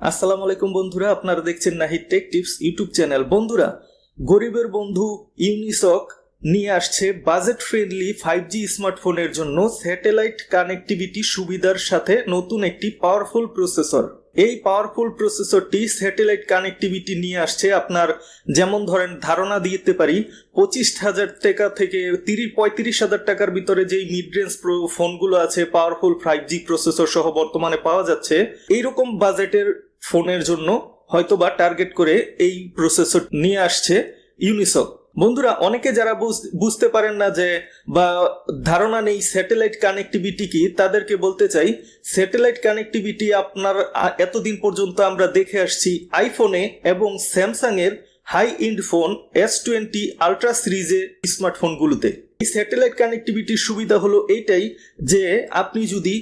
আসসালামু আলাইকুম বন্ধুরা, আপনারা দেখছেন Nahid tech tips YouTube channel. বন্ধুরা, গরিবের বন্ধু ইউনিসক নিয়ে আসছে বাজেট ফ্রেন্ডলি ফাইভ জি স্মার্টফোনের জন্য স্যাটেলাইট কানেক্টিভিটি সুবিধার সাথে নতুন একটি পাওয়ারফুল প্রসেসর। এই পাওয়ারফুল প্রসেসরটি স্যাটেলাইট কানেক্টিভিটি নিয়ে আসছে আপনার যেমন ধরেন ধারণা দিতে পারি, পঁচিশ হাজার টাকা থেকে তিরিশ, পঁয়ত্রিশ হাজার টাকার ভিতরে যেই মিড রেঞ্জ ফোনগুলো আছে পাওয়ারফুল ফাইভ জি প্রসেসর সহ বর্তমানে পাওয়া যাচ্ছে, এইরকম বাজেটের ফোনের জন্য হয়তোবা টার্গেট করে এই প্রসেসর নিয়ে আসছে ইউনিসক বন্ধুরা, অনেকে যারা বুঝ- বুঝতে পারেন না যে বা ধারণা নেই স্যাটেলাইট কানেক্টিভিটি কি, তাদেরকে বলতে চাই স্যাটেলাইট কানেক্টিভিটি আপনার এতদিন পর্যন্ত আমরা দেখে আসছি আইফোনে এবং স্যামসাং এর high end phone S twenty ultra সিরিজের স্মার্টফোনগুলোতে এই স্যাটেলাইট কানেক্টিভিটির সুবিধা হলো এইটাই যে আপনি যদি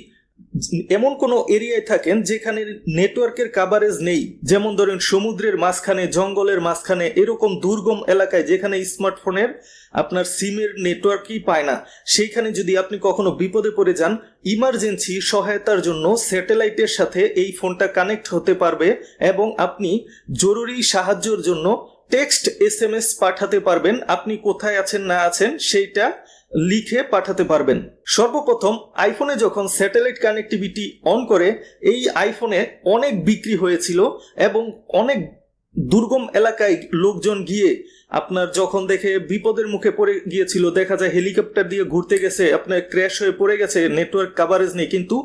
এমন কোনো এরিয়ায় থাকেন যেখানে নেটওয়ার্কের কাভারেজ নেই। যেমন ধরেন সমুদ্রের মাঝখানে, জঙ্গলের মাঝখানে, এরকম দুর্গম এলাকায় যেখানে স্মার্টফোনের আপনার সিমের নেটওয়ার্কই পায় না, সেইখানে যদি আপনি কখনো বিপদে পড়ে যান ইমার্জেন্সি সহায়তার জন্য স্যাটেলাইটের সাথে এই ফোনটা কানেক্ট হতে পারবে এবং আপনি জরুরি সাহায্যের জন্য টেক্সট এস এম এস পাঠাতে পারবেন। আপনি কোথায় আছেন, না আছেন, সেইটা লিখে পাঠাতে পারবেন। সর্বপ্রথম আইফোনে যখন স্যাটেলাইট কানেক্টিভিটি অন করে, এই আইফোনে অনেক বিক্রি হয়েছিল এবং অনেক দুর্গম এলাকায় লোকজন গিয়ে আপনার যখন দেখে বিপদের মুখে পড়ে গিয়েছিল, দেখা যায় হেলিকপ্টার দিয়ে ঘুরতে গেছে, আপনার ক্র্যাশ হয়ে পড়ে গেছে নেটওয়ার্ক কাভারেজ নেই, কিন্তু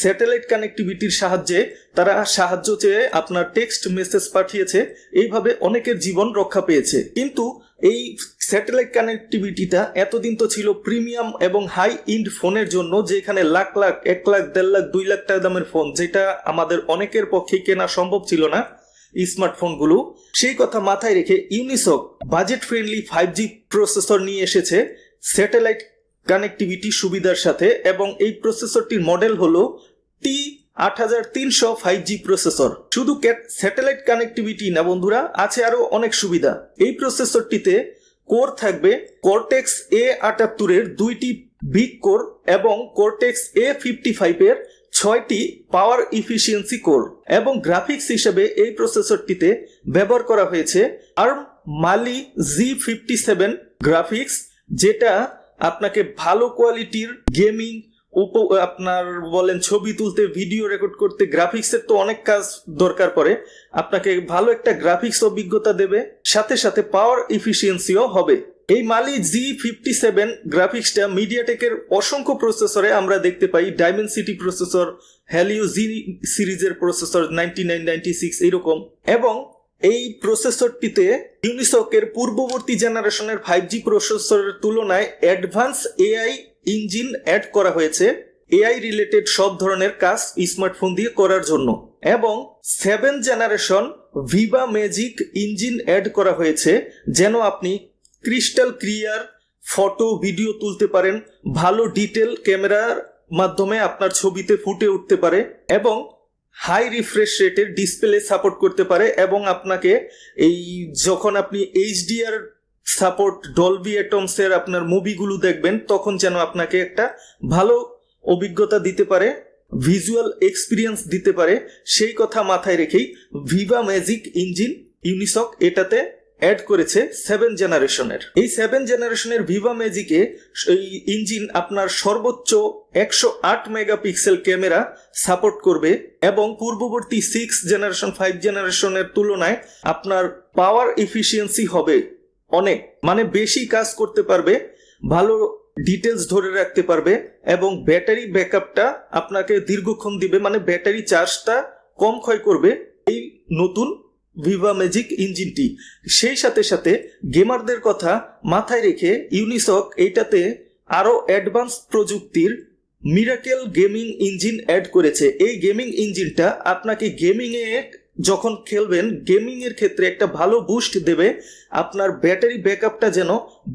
স্যাটেলাইট কানেক্টিভিটির সাহায্যে তারা সাহায্য চেয়ে আপনার টেক্সট মেসেজ পাঠিয়েছে, এইভাবে অনেকের জীবন রক্ষা পেয়েছে। কিন্তু এই স্যাটেলাইট কানেক্টিভিটিটা এতদিন তো ছিল প্রিমিয়াম এবং হাই ইন্ড ফোনের জন্য, যেখানে লাখ লাখ, এক লাখ, দেড় লাখ, দুই লাখ টাকা দামের ফোন যেটা আমাদের অনেকের পক্ষে কেনা সম্ভব ছিল না স্মার্টফোনগুলো সেই কথা মাথায় রেখে Unisoc budget friendly five G processor নিয়ে এসেছে স্যাটেলাইট কানেক্টিভিটি সুবিধার সাথে এবং এই প্রসেসরটির মডেল হলো টি আট হাজার তিনশো ফাইভ জি প্রসেসর শুধু স্যাটেলাইট কানেক্টিভিটি না বন্ধুরা, আছে আরও অনেক সুবিধা। এই প্রসেসরটিতে কোর থাকবে কর্টেক্স এ আটাত্তরের দুইটি বিগ কোর এবং কর্টেক্স এ ফিফটি ফাইভের ছয়টি পাওয়ার ইফিসিয়েন্সি কোর এবং গ্রাফিক্স হিসেবে এই প্রসেসরটিতে ব্যবহার করা হয়েছে Arm Mali G fifty seven graphics যেটা আপনাকে ভালো কোয়ালিটির গেমিং উপ আপনার বলেন ছবি তুলতে ভিডিও রেকর্ড করতে গ্রাফিক্সের তো অনেক কাজ দরকার পড়ে। আপনাকে ভালো একটা গ্রাফিক্স অভিজ্ঞতা দেবে, সাথে সাথে পাওয়ার ইফিসিয়েন্সিও হবে। এই মালি জি ফিফটি সেভেন গ্রাফিক্সটা মিডিয়াটেকের অসংখ্য প্রসেসরে আমরা দেখতে পাই। ডাইমেনসিটি প্রসেসর হ্যালিও জি সিরিজের processor ninety nine ninety six এইরকম। এবং এই প্রসেসরটিতে ইউনিসকের পূর্ববর্তী জেনারেশনের ফাইভ জি প্রসেসরের তুলনায় অ্যাডভান্স এআই ইঞ্জিন অ্যাড করা হয়েছে এআই রিলেটেড সব ধরনের কাজ স্মার্টফোন দিয়ে করার জন্য। এবং seven generation viva magic engine add করা হয়েছে, যেন আপনি ক্রিস্টাল ক্লিয়ার ফটো ভিডিও তুলতে পারেন, ভালো ডিটেল ক্যামেরার মাধ্যমে আপনার ছবিতে ফুটে উঠতে পারে, এবং হাই রিফ্রেশ রেটের ডিসপ্লে সাপোর্ট করতে পারে, এবং আপনাকে এই যখন আপনি এইচডিআর সাপোর্ট ডলবি অ্যাটমসের আপনার মুভিগুলো দেখবেন, তখন যেন আপনাকে একটা ভালো অভিজ্ঞতা দিতে পারে, ভিজুয়াল এক্সপিরিয়েন্স দিতে পারে। সেই কথা মাথায় রেখেই ভিভা ম্যাজিক ইঞ্জিন ইউনিসক এটাতে অ্যাড করেছে সেভেন জেনারেশনের। এই সেভেন জেনারেশনের ভিভা ম্যাজিকে এই ইঞ্জিন আপনার সর্বোচ্চ একশো আট মেগাপিক্সেল ক্যামেরা সাপোর্ট করবে এবং পূর্ববর্তী সিক্স জেনারেশন, ফাইভ জেনারেশনের তুলনায় আপনার পাওয়ার এফিসিয়েন্সি হবে অনেক মানে বেশি কাজ করতে পারবে, ভালো ডিটেলস ধরে রাখতে পারবে এবং ব্যাটারি ব্যাকআপটা আপনাকে দীর্ঘক্ষণ দিবে মানে ব্যাটারি চার্জটা কম ক্ষয় করবে এই নতুন ভিভা ম্যাজিক ইঞ্জিনটি সেই সাথে সাথে গেমারদের কথা মাথায় রেখে ইউনিসক এইটাতে আরও অ্যাডভান্স প্রযুক্তির মিরাকেল গেমিং ইঞ্জিন অ্যাড করেছে। এই গেমিং ইঞ্জিনটা আপনাকে গেমিংয়ে যখন খেলবেন গেমিং এর ক্ষেত্রে একটা ভালো বুস্ট দেবে। আপনার ব্যাটারি ব্যাকআপটা যেন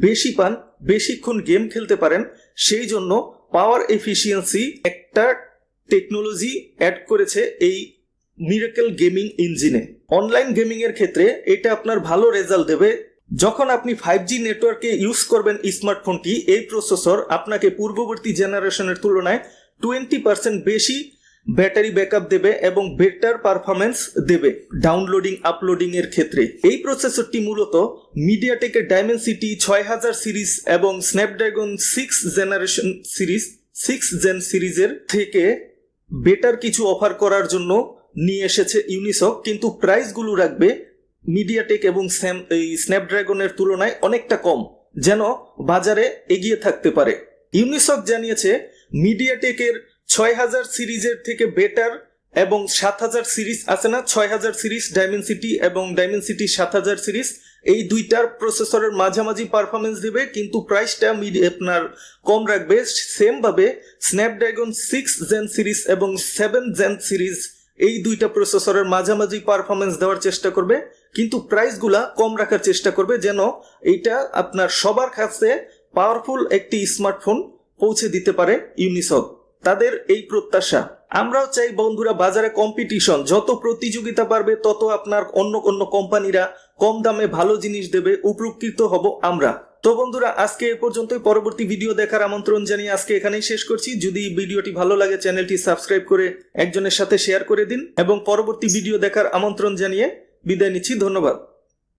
বেশি পান, বেশিক্ষণ গেম খেলতে পারেন, সেই জন্য পাওয়ার এফিসিয়েন্সি একটা টেকনোলজি অ্যাড করেছে এই মিরাকেল গেমিং ইঞ্জিনে অনলাইন গেমিং এর ক্ষেত্রে এটা আপনার ভালো রেজাল্ট দেবে। যখন আপনি ফাইভ জি নেটওয়ার্কে ইউজ করবেন স্মার্টফোনটি এই প্রসেসর আপনাকে পূর্ববর্তী জেনারেশনের তুলনায় টোয়েন্টি পার্সেন্ট বেশি ব্যাটারি ব্যাকআপ দেবে এবং বেটার পারফরমেন্স দেবে ডাউনলোডিং আপলোডিং এর ক্ষেত্রে। এই প্রসেসরটি মূলত মিডিয়াটেকের ডায়মেনসিটি ছয় হাজার সিরিজ এবং Snapdragon six generation series, six gen সিরিজের থেকে বেটার কিছু অফার করার জন্য নিয়ে এসেছে ইউনিসক, কিন্তু প্রাইসগুলো রাখবে মিডিয়াটেক এবং এই স্ন্যাপড্রাগনের তুলনায় অনেকটা কম, যেন বাজারে এগিয়ে থাকতে পারে। ইউনিসক জানিয়েছে, মিডিয়াটেকের ছয় হাজার সিরিজের থেকে বেটার এবং সাত হাজার সিরিজ আছে না, ছয় হাজার সিরিজ ডায়মেনসিটি এবং ডায়মেনসিটি সাত হাজার সিরিজ। এই দুইটার প্রসেসরের মাঝামাঝি পারফরমেন্স দেবে, কিন্তু প্রাইসটা আপনার কম রাখবে। সেম ভাবে স্ন্যাপড্রাগন সিক্স জেন সিরিজ এবং সেভেন জেন সিরিজ এই দুইটা প্রসেসরের মাঝামাঝি পারফরমেন্স দেওয়ার চেষ্টা করবে, কিন্তু প্রাইসগুলা কম রাখার চেষ্টা করবে যেন এইটা আপনার সবার কাছে পাওয়ারফুল একটি স্মার্টফোন পৌঁছে দিতে পারে ইউনিসক তাদের এই প্রত্যাশা। আমরাও চাই বন্ধুরা বাজারে কম্পিটিশন যত প্রতিযোগিতা বাড়বে, তত আপনার অন্য অন্য কোম্পানিরা কম দামে ভালো জিনিস দেবে, উপকৃত হব আমরা। তো বন্ধুরা, আজকে এ পর্যন্তই। পরবর্তী ভিডিও দেখার আমন্ত্রণ জানিয়ে আজকে এখানেই শেষ করছি। যদি ভিডিওটি ভালো লাগে, চ্যানেলটি সাবস্ক্রাইব করে একজনের সাথে শেয়ার করে দিন এবং পরবর্তী ভিডিও দেখার আমন্ত্রণ জানিয়ে বিদায় নিচ্ছি। ধন্যবাদ।